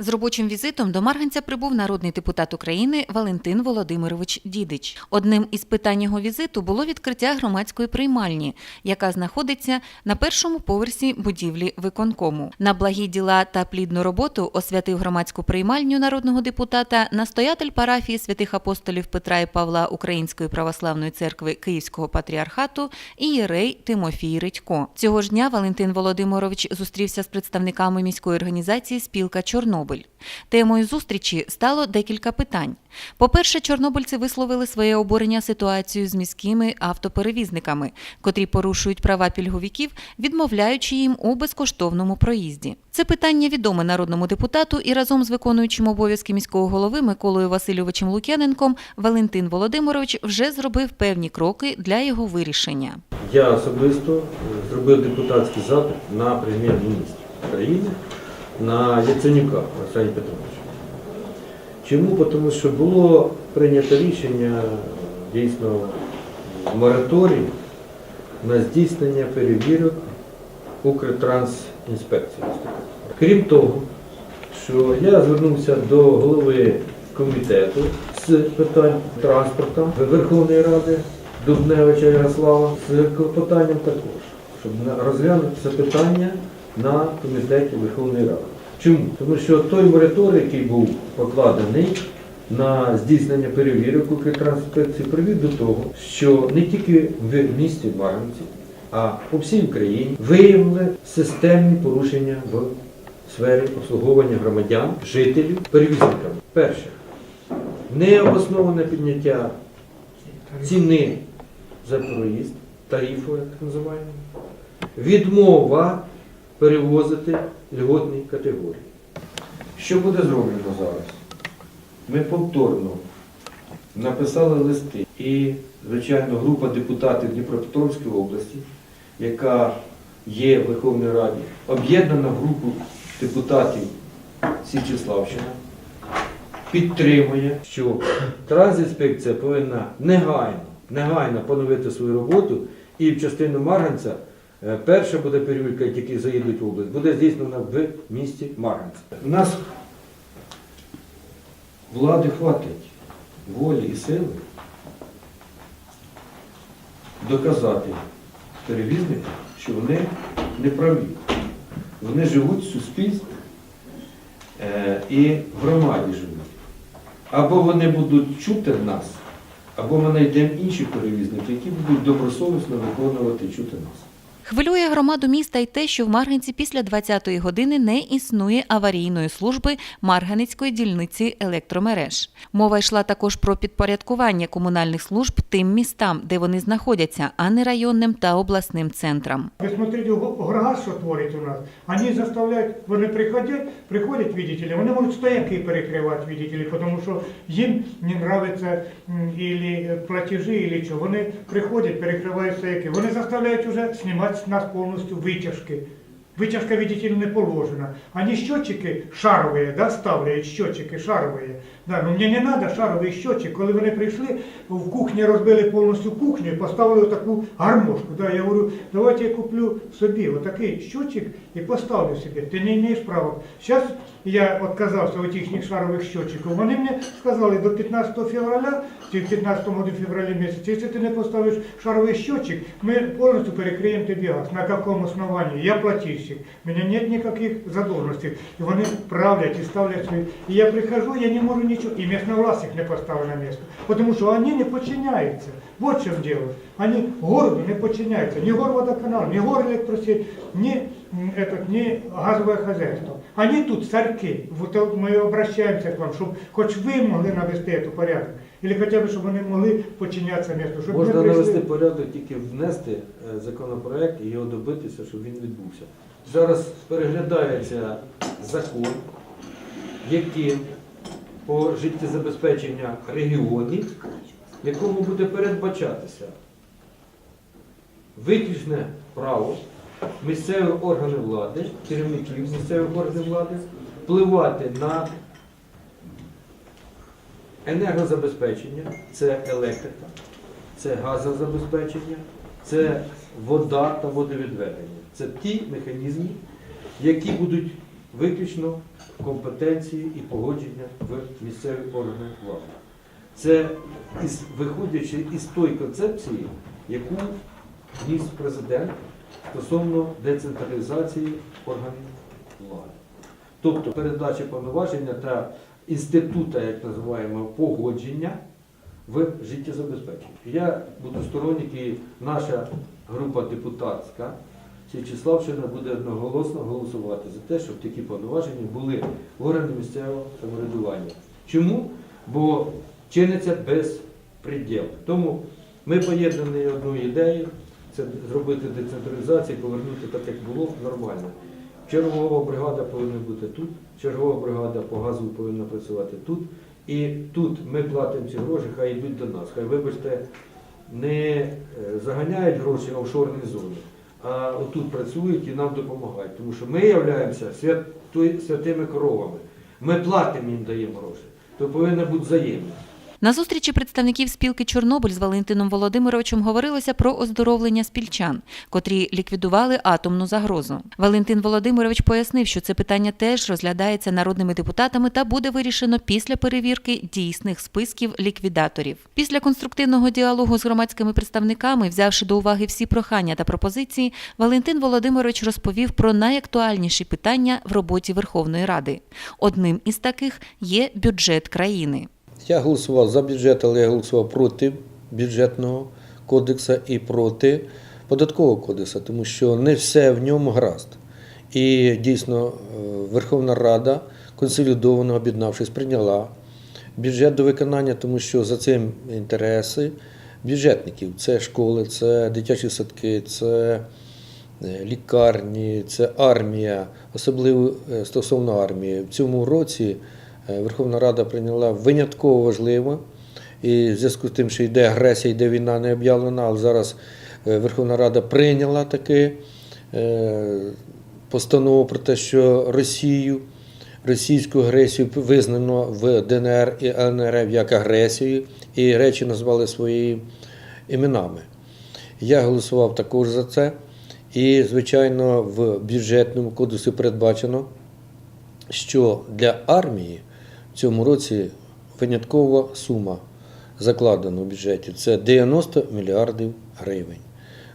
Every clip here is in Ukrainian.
З робочим візитом до Марганця прибув народний депутат України Валентин Володимирович Дідич. Одним із питань його візиту було відкриття громадської приймальні, яка знаходиться на першому поверсі будівлі виконкому. На благі діла та плідну роботу освятив громадську приймальню народного депутата настоятель парафії святих апостолів Петра і Павла Української православної церкви Київського патріархату ієрей Тимофій Редько. Цього ж дня Валентин Володимирович зустрівся з представниками міської організації Спілка Чорнобиль. Темою зустрічі стало декілька питань. По-перше, чорнобильці висловили своє обурення ситуацією з міськими автоперевізниками, котрі порушують права пільговиків, відмовляючи їм у безкоштовному проїзді. Це питання відоме народному депутату і разом з виконуючим обов'язки міського голови Миколою Васильовичем Лук'яненком Валентин Володимирович вже зробив певні кроки для його вирішення. Я особисто е, зробив депутатський запит на прем'єр-міністра України на Яценюка Арсенія Петровича. Чому? Тому що було прийнято рішення дійсно мораторій на здійснення перевірок Укртрансінспекції. Крім того, що я звернувся до голови комітету з питань транспорту Верховної Ради Дубневича Ярослава з клопотанням також, щоб розглянути це питання на комітеті Верховної Ради. Чому? Тому що той мораторій, який був покладений на здійснення перевірок Укртрансінспекції, привів до того, що не тільки в місті Марганці, а по всій Україні виявили системні порушення в сфері обслуговування громадян, жителів, перевізниками. Перше, необосноване підняття ціни за проїзд, тарифу, як так називаємо, відмова перевозити льготні категорії. Що буде зроблено зараз? Ми повторно написали листи і, звичайно, група депутатів Дніпропетровської області, яка є в Верховній Раді, об'єднана групу депутатів Січеславщина, підтримує, що Трансінспекція повинна негайно, негайно поновити свою роботу і в частину Марганця перша буде перевірка, які заїдуть в область, буде здійснена в місті Марганця. У нас влади хватить волі і сили доказати перевізникам, що вони не праві. Вони живуть в суспільстві е, і в громаді живуть. Або вони будуть чути нас, або ми знайдемо інші перевізники, які будуть добросовісно виконувати чути нас. Хвилює громаду міста й те, що в Марганці після 20-ї години не існує аварійної служби Марганицької дільниці електромереж. Мова йшла також про підпорядкування комунальних служб тим містам, де вони знаходяться, а не районним та обласним центрам. Вы смотрите, Горгаз, що творить у нас. Они заставляють, вони приходять, приходять, видите вони можуть стояки перекривати, видите тому що їм не м, платежі, що. Вони приходять, перекривають стояки. Вони заставляють уже знімати з нас повністю витяжки. Вытяжка, видите ли, не положена. Они счетчики шаровые, да, ставляють счетчики шаровые. Да, ну мені не треба шаровий счетчик. Коли вони прийшли, в кухні розбили повністю кухню і поставили таку гармошку. Да, я говорю, давайте я куплю собі отакий счетчик і поставлю собі. Ти не маєш права. Зараз я відказався від їхніх шарових счетчиків. Вони мені сказали до 15 февраля, чи 15 февраля місяці, якщо ти не поставиш шаровий счетчик, ми повністю перекриємо тобі газ. На якому основанні? Я платіжник. У мене нет ніяких задовженостей. І вони правлять і ставлять свої. І я прихожу, я не можу нічого. І місна власть не поставила на місце. Тому що вони не підчиняються. Вот в чому дело. Вони городу не підчиняються. Ні горводоканал, ні горэлектросеть, ні, этот, ні газове хозяйство. Они тут царки. Вот э, мы обращаемся к вам, чтобы хоть вы могли навести этот порядок. Или хотя бы, чтобы вони могли подчиняться месту. Щоб Можна не прийшли- навести порядок тільки внести е, законопроект і його добитися, щоб він відбувся. Зараз переглядається закон, яким по життєзабезпечення регіонів, в якому буде передбачатися виключне право місцевих органів влади, керівників місцевих органів влади впливати на енергозабезпечення, це електрика, це газозабезпечення, це вода та водовідведення. Це ті механізми, які будуть виключно компетенції і погодження в місцеві органи влади. Це виходячи із тої концепції, яку вніс президент стосовно децентралізації органів влади. Тобто передача повноваження та інститута, як називаємо, погодження в життєзабезпеченні. Я буду сторонник і наша група депутатська Січеславщина буде одноголосно голосувати за те, щоб такі повноваження були в органі місцевого самоврядування. Чому? Бо чиниться безпреділ. Тому ми поєднані одною ідеєю, зробити децентралізацію, повернути так, як було, нормально. Чергова бригада повинна бути тут, чергова бригада по газу повинна працювати тут. І тут ми платимо ці гроші, хай йдуть до нас. Хай, вибачте, не е, заганяють гроші в офшорні зони, а отут працюють і нам допомагають. Тому що ми являємося святи- святими коровами. Ми платимо їм, даємо гроші. То повинно бути взаємно. На зустрічі представників спілки Чорнобиль з Валентином Володимировичем говорилося про оздоровлення спільчан, котрі ліквідували атомну загрозу. Валентин Володимирович пояснив, що це питання теж розглядається народними депутатами та буде вирішено після перевірки дійсних списків ліквідаторів. Після конструктивного діалогу з громадськими представниками, взявши до уваги всі прохання та пропозиції, Валентин Володимирович розповів про найактуальніші питання в роботі Верховної Ради. Одним із таких є бюджет країни. Я голосував за бюджет, але я голосував проти бюджетного кодексу і проти податкового кодексу, тому що не все в ньому гаразд. І дійсно е, Верховна Рада, консолідовано об'єднавшись, прийняла бюджет до виконання, тому що за цим інтереси бюджетників це школи, це дитячі садки, це е, лікарні, це армія, особливо е, стосовно армії. В цьому році Верховна Рада прийняла винятково важливо. І в зв'язку з тим, що йде агресія, йде війна не об'явлена, але зараз е, Верховна Рада прийняла таки е, постанову про те, що Росію, російську агресію визнано в ДНР і ЛНР як агресію, і речі назвали своїми іменами. Я голосував також за це. І, звичайно, в бюджетному кодексі передбачено, що для армії цьому році виняткова сума закладена в бюджеті це 90 мільярдів гривень.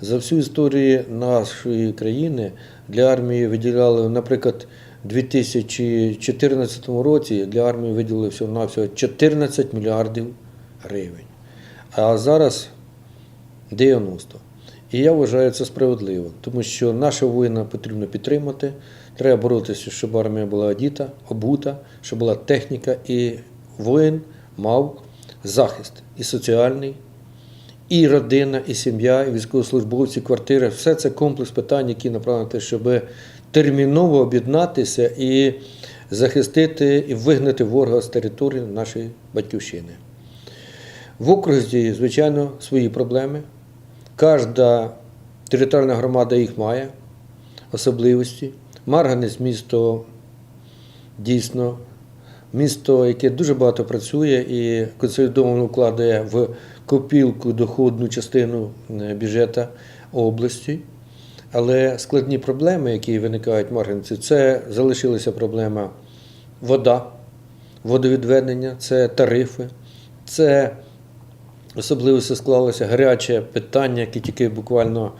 За всю історію нашої країни для армії виділяли, наприклад, у 2014 році для армії виділили всього-навсього 14 мільярдів гривень. А зараз 90. І я вважаю це справедливо, тому що нашого воїна потрібно підтримати. Треба боротися, щоб армія була одіта, обута, щоб була техніка, і воїн мав захист і соціальний, і родина, і сім'я, і військовослужбовці, квартири. Все це комплекс питань, які направлені на те, щоб терміново об'єднатися і захистити і вигнати ворога з території нашої батьківщини. В окрузі, звичайно, свої проблеми. Кожна територіальна громада їх має, особливості. Марганець місто дійсно місто, яке дуже багато працює і консолідовано вкладає в копілку доходну частину е, бюджету області. Але складні проблеми, які виникають в Марганці, це залишилася проблема вода, водовідведення, це тарифи, це Особливо це склалося гаряче питання, яке тільки буквально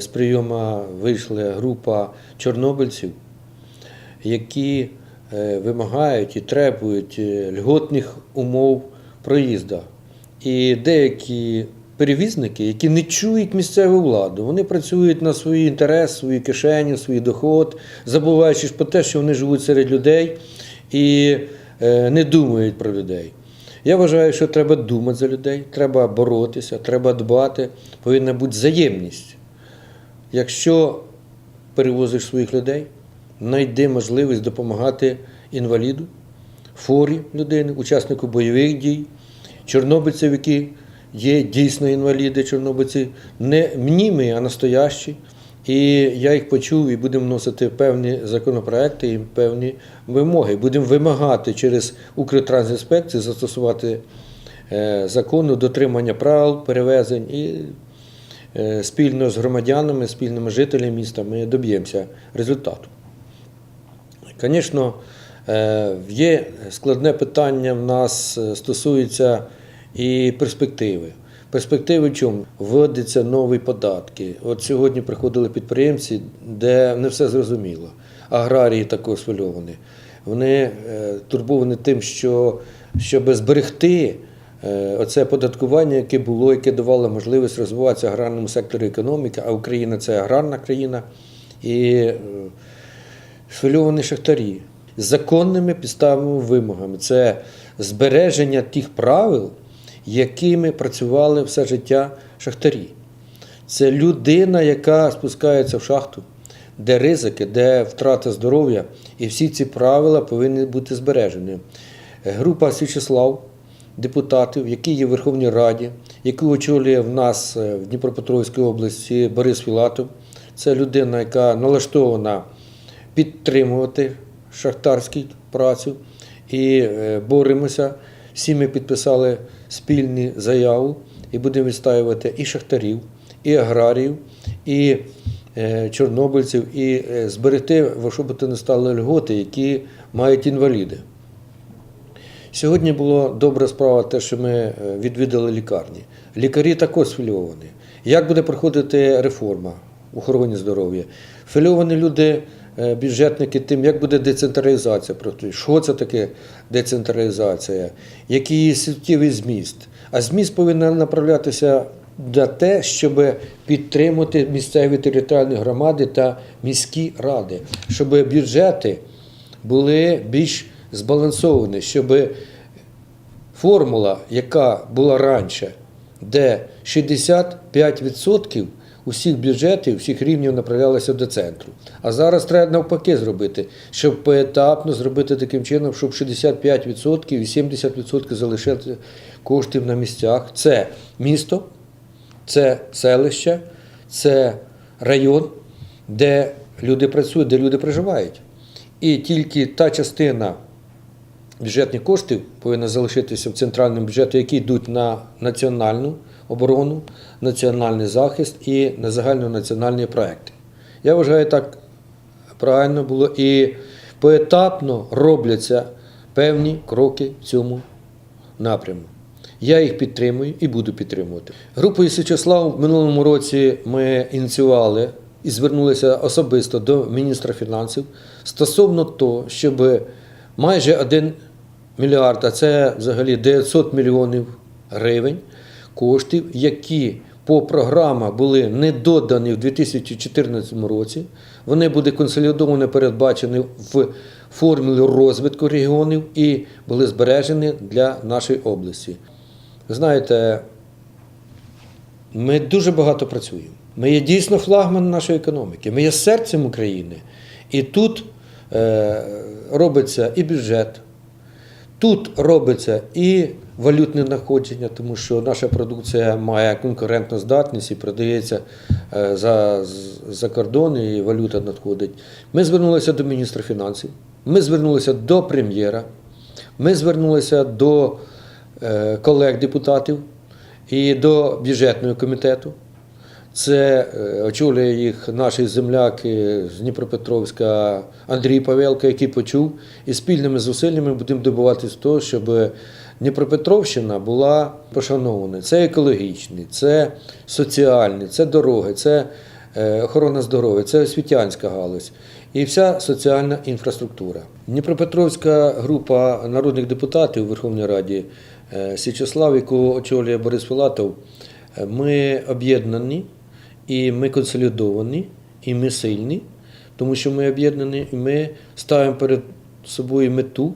з прийому вийшла група чорнобильців, які е, вимагають і требують е, льготних умов проїзду. І деякі перевізники, які не чують місцеву владу, вони працюють на свій інтерес, свою кишеню, свій доход, забуваючи про те, що вони живуть серед людей і е, не думають про людей. Я вважаю, що треба думати за людей, треба боротися, треба дбати, повинна бути взаємність. Якщо перевозиш своїх людей, знайди можливість допомагати інваліду, форі людини, учаснику бойових дій, чорнобильців, які є дійсно інваліди, чорнобильці, не мнімі, а настоящі. І я їх почув і будемо вносити певні законопроекти і певні вимоги. Будемо вимагати через Укртрансінспекцію застосувати е, закону дотримання правил перевезень і спільно з громадянами, спільними жителями міста ми доб'ємося результату. Звісно, е, є складне питання в нас е, стосується і перспективи. Перспективи в чому? Вводяться нові податки. От сьогодні приходили підприємці, де не все зрозуміло. Аграрії також схвильовані. Вони е, турбовані тим, що щоб зберегти е, оце податкування, яке було, яке давало можливість розвиватися аграрному секторі економіки, а Україна це аграрна країна. І е, схвильовані шахтарі з законними підставними вимогами. Це збереження тих правил, якими працювали все життя шахтарі. Це людина, яка спускається в шахту, де ризики, де втрата здоров'я, і всі ці правила повинні бути збережені. Група Січеслав, депутатів, які є в Верховній Раді, яку очолює в нас е, в Дніпропетровській області Борис Філатов. Це людина, яка налаштована підтримувати шахтарську працю і е, боремося. Всі ми підписали спільні заяву і будемо відстоювати і шахтарів, і аграріїв, і е, чорнобильців, і зберегти, во що би то не стало льготи, які мають інваліди. Сьогодні була добра справа, те, що ми е, відвідали лікарні. Лікарі також схвильовані. Як буде проходити реформа в охороні здоров'я? Хвильовані люди, е, бюджетники, тим, як буде децентралізація, що це таке децентралізація, який її суттєвий зміст. А зміст повинен направлятися на те, щоб підтримати місцеві територіальні громади та міські ради, щоб бюджети були більш збалансовані, щоб формула, яка була раніше, де 65% усіх бюджетів, всіх рівнів направлялися до центру. А зараз треба навпаки зробити, щоб поетапно зробити таким чином, щоб 65% і 70% залишити коштів на місцях. Це місто, це селище, це район, де люди працюють, де люди проживають. І тільки та частина бюджетних коштів повинна залишитися в центральному бюджеті, які йдуть на національну оборону, національний захист і на загальнонаціональні проекти. Я вважаю, так правильно було і поетапно робляться певні кроки в цьому напряму. Я їх підтримую і буду підтримувати. Групою Січеслав в минулому році ми ініціювали і звернулися особисто до міністра фінансів стосовно того, щоб майже 1 мільярд, це взагалі 900 мільйонів гривень коштів, які по програмах були не додані в 2014 році. Вони будуть консолідовано передбачені в формулі розвитку регіонів і були збережені для нашої області. Знаєте, ми дуже багато працюємо. Ми є дійсно флагман нашої економіки. Ми є серцем України. І тут е, робиться і бюджет, тут робиться і валютне находження, тому що наша продукція має конкурентну здатність і продається е, за, за кордон, і валюта надходить. Ми звернулися до міністра фінансів, ми звернулися до прем'єра, ми звернулися до е, колег-депутатів і до бюджетного комітету. Це е, очолює їх наш земляк з Дніпропетровська Андрій Павелко, який почув, і спільними зусиллями будемо добиватися того, щоб Дніпропетровщина була пошанована. Це екологічний, це соціальний, це дороги, це е, охорона здоров'я, це освітянська галузь і вся соціальна інфраструктура. Дніпропетровська група народних депутатів у Верховній Раді е, Січеслав, яку очолює Борис Філатов, ми об'єднані. І ми консолідовані, і ми сильні, тому що ми об'єднані, і ми ставимо перед собою мету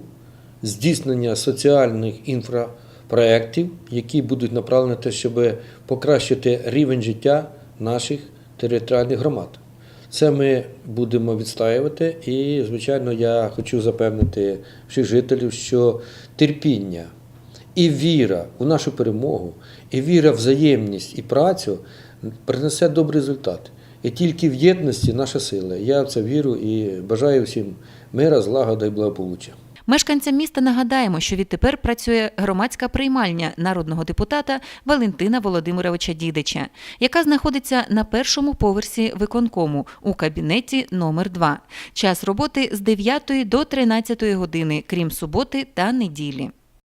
здійснення соціальних інфропроєктів, які будуть направлені на те, щоб покращити рівень життя наших територіальних громад. Це ми будемо відстаювати, і, звичайно, я хочу запевнити всіх жителів, що терпіння і віра у нашу перемогу, і віра в взаємність і працю принесе добрий результат. І тільки в єдності наша сила. Я в це вірю і бажаю всім мира, злагоди і благополуччя. Мешканцям міста нагадаємо, що відтепер працює громадська приймальня народного депутата Валентина Володимировича Дідича, яка знаходиться на першому поверсі виконкому у кабінеті номер 2 Час роботи з 9 до 13 години, крім суботи та неділі.